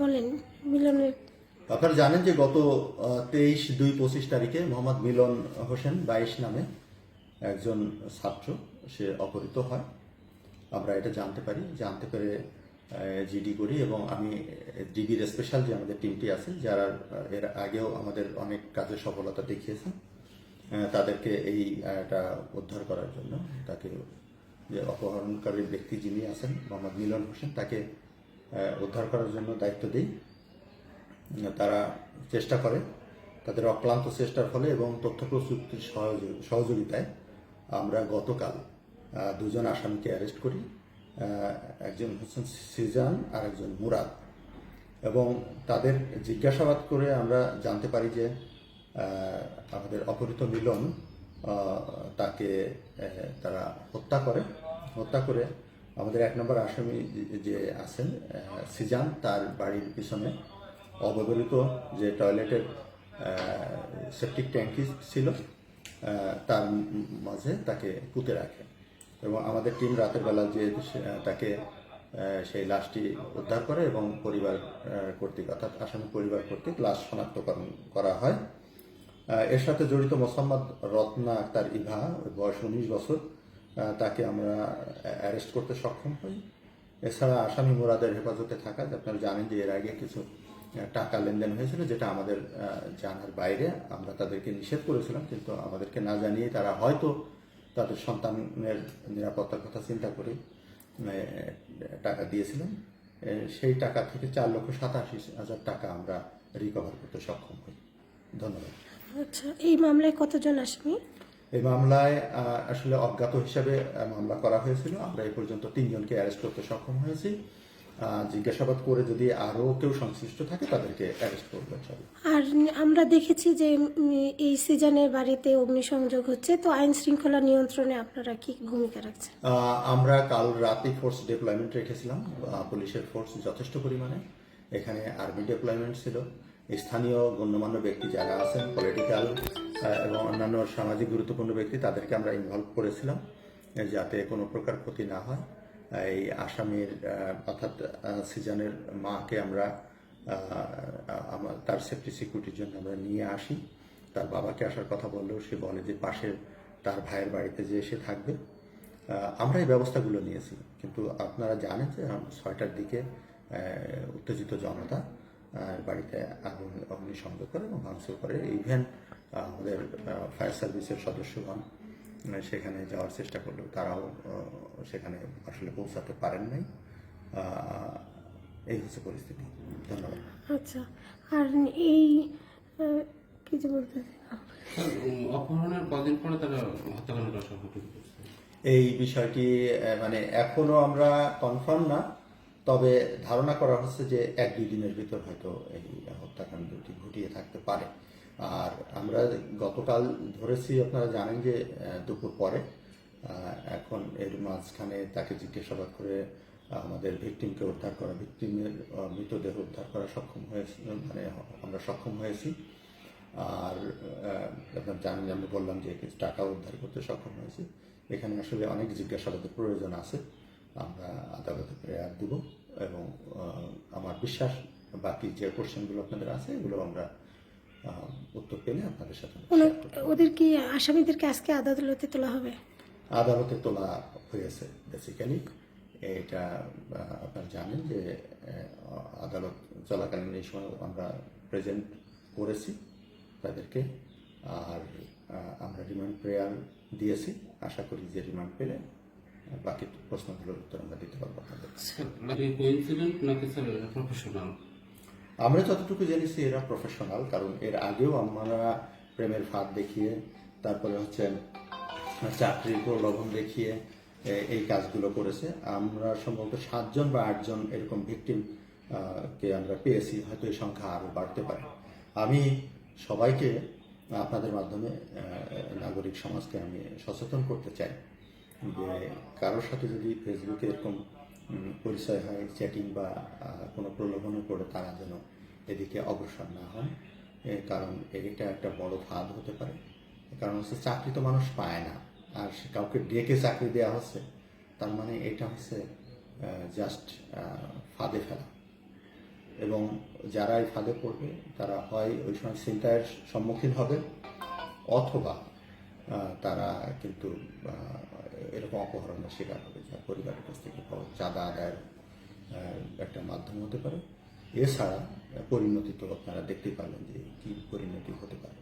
বলেন, মিলনের আপনারা জানেন যে গত তেইশ দুই পঁচিশ তারিখে মোহাম্মদ মিলন হোসেন বাইশ নামে একজন ছাত্র, সে অপহৃত হয়। আমরা এটা জানতে পারি, জানতে পেরে জিডি করি এবং আমি, ডিবির স্পেশাল যে আমাদের টিমটি আছে, যারা এর আগেও আমাদের অনেক কাজে সফলতা দেখিয়েছেন তাদেরকে এই এটা উদ্ধার করার জন্য তাকে যে অপহরণকারী ব্যক্তি যিনি আছেন, মোহাম্মদ মিলন হোসেন, তাকে উদ্ধার করার জন্য দায়িত্ব দিই। তারা চেষ্টা করে। তাদের অক্লান্ত চেষ্টার ফলে এবং তথ্য প্রযুক্তির সহযোগ- সহযোগিতায় আমরা গতকাল দুজন আসামিকে অ্যারেস্ট করি। একজন হচ্ছেন সিজান আর একজন মুরাদ। এবং তাদের জিজ্ঞাসাবাদ করে আমরা জানতে পারি যে আমাদের অপহৃত মিলন তাকে তারা হত্যা করে। হত্যা করে আমাদের এক নম্বর আসামি যে আছেন সিজান, তার বাড়ির পিছনে অব্যবহৃত যে টয়লেটের সেপটিক ট্যাঙ্কি ছিল তার মাঝে তাকে পুঁতে রাখে। এবং আমাদের টিম রাতের বেলা যে তাকে সেই লাশটি উদ্ধার করে এবং পরিবার কর্তৃক, অর্থাৎ আসামি পরিবার কর্তৃক লাশ শনাক্তকরণ করা হয়। এর সাথে জড়িত মোসাম্মদ রত্না আক্তার ইভা বয়স উনিশ বছর তাকে আমরা অ্যারেস্ট করতে সক্ষম হই। এছাড়া আসামি মোরাদের হেফাজতে থাকা আপনারা জানেন যে এর আগে কিছু টাকা লেনদেন হয়েছিল যেটা আমাদের জানার বাইরে। আমরা তাদেরকে নিষেধ করেছিলাম, কিন্তু আমাদেরকে না জানিয়ে তারা হয়তো তাদের সন্তানের নিরাপত্তার কথা চিন্তা করে টাকা দিয়েছিলেন। সেই টাকা থেকে চার লক্ষ সাতাশি হাজার টাকা আমরা রিকভার করতে সক্ষম হই। ধন্যবাদ। আচ্ছা এই মামলায় কতজন আসামি? এই মামলায় আসলে অজ্ঞাত হিসাবে মামলা করা হয়েছিল। আমরা এ পর্যন্ত তিনজনকে অ্যারেস্ট করতে সক্ষম হয়েছি। জিজ্ঞাসাবাদ করে যদি আরও কেউ সংশ্লিষ্ট থাকে তাদেরকে অ্যারেস্ট করব। আর আমরা দেখেছি যে এই সিজনের বাড়িতে অগ্নিসংযোগ হচ্ছে। তো আইন শৃঙ্খলা নিয়ন্ত্রণে আপনারা কি ভূমিকা রাখছেন? আমরা কাল রাতে ফোর্স ডিপ্লয়মেন্ট রেখেছিলাম। পুলিশের ফোর্স যথেষ্ট পরিমাণে। এখানে আর্মি ডিপ্লয়মেন্ট ছিল। স্থানীয় গণ্যমান্য ব্যক্তি যারা আছেন পলিটিক্যাল এবং অন্যান্য সামাজিক গুরুত্বপূর্ণ ব্যক্তি, তাদেরকে আমরা ইনভলভ করেছিলাম যাতে কোনো প্রকার ক্ষতি না হয়। এই আসামির অর্থাৎ সিজানের মাকে আমরা আমার তার সেফটি সিকিউরিটির জন্য আমরা নিয়ে আসি। তার বাবাকে আসার কথা বললেও সে বলে যে পাশের তার ভাইয়ের বাড়িতে যে সে থাকবে। আমরা এই ব্যবস্থাগুলো নিয়েছি কিন্তু আপনারা জানেন যে ছয়টার দিকে উত্তেজিত জনতা বাড়িতে আগুন অগ্নিসংযোগ করে এবং ভাঙচুর করে। ইভেন আমাদের ফায়ার সার্ভিসের সদস্যগণ সেখানে যাওয়ার চেষ্টা করলেও তারাও সেখানে আসলে পৌঁছাতে পারেন নাই। এই হচ্ছে পরিস্থিতি। ধন্যবাদ। আচ্ছা আর এই কিছু বলতে অপহরণের কদিন পরে তারা করছে এই বিষয়টি মানে এখনও আমরা কনফার্ম না। তবে ধারণা করা হচ্ছে যে এক দুই দিনের ভিতর হয়তো এই হত্যাকাণ্ডটি ঘটিয়ে থাকতে পারে। আর আমরা গতকাল ধরেছি, আপনারা জানেন যে দুপুর পরে এখন এর মাঝখানে তাকে জিজ্ঞাসাবাদ করে আমাদের ভিকটিমকে উদ্ধার করা, ভিকটিমের মৃতদেহ উদ্ধার করা সক্ষম হয়েছি মানে আমরা সক্ষম হয়েছি। আর আপনার জানেন যে আমরা বললাম যে টাকা উদ্ধার করতে সক্ষম হয়েছি। এখানে আসলে অনেক জিজ্ঞাসাবাদের প্রয়োজন আছে। আমরা আদালতে প্রেয়ার দেব। এবং আমার বিশ্বাস বাকি যে কোশ্চেনগুলো আপনাদের আছে এগুলো আমরা উত্তর পেলে আপনাদের সাথে। ওদের কি আসামিদেরকে আজকে আদালতে তোলা হবে? আদালতে তোলা হয়েছে বেসিক্যালি এটা আপনারা জানেন যে আদালত চলাকালীন এই সময় আমরা প্রেজেন্ট করেছি তাদেরকে আর আমরা রিমান্ড প্রেয়ার দিয়েছি। আশা করি যে রিমান্ড পেলে বাকি প্রশ্নগুলোর উত্তর আমরা দিতে পারব আপনাদের প্রফেশনাল আমরা যতটুকু জেনেছি এরা প্রফেশনাল কারণ এর আগেও আমরা প্রেমের ফাঁদ দেখিয়ে তারপরে হচ্ছে চাকরির প্রলোভন দেখিয়ে এই কাজগুলো করেছে। আমরা সম্ভবত সাতজন বা আটজন এরকম ভিকটিম কে আমরা পেয়েছি হয়তো এই সংখ্যা আরও বাড়তে পারে। আমি সবাইকে আপনাদের মাধ্যমে নাগরিক সমাজকে আমি সচেতন করতে চাই। যে কারোর সাথে যদি ফেসবুকে এরকম পরিচয় হয় চ্যাটিং বা কোনো প্রলোভনে পড়ে, তারা যেন এদিকে অগ্রসর না হয় কারণ এটা একটা বড় ফাঁদ হতে পারে। কারণ হচ্ছে চাকরি তো মানুষ পায় না। আর সে কাউকে ডেকে চাকরি দেওয়া হচ্ছে, তার মানে এটা হচ্ছে জাস্ট ফাঁদে ফেলা। এবং যারা এই ফাঁদে পড়বে, তারা হয় ওই সময় ছিনতাইয়ের সম্মুখীন হবে, অথবা তারা কিন্তু এরকম অপহরণের শিকার হবে, যা পরিবারের কাছ থেকে চাঁদা আদায়ের একটা মাধ্যম হতে পারে। এছাড়া পরিণতি তো আপনারা দেখতেই পারলেন যে কি পরিণতি হতে পারে।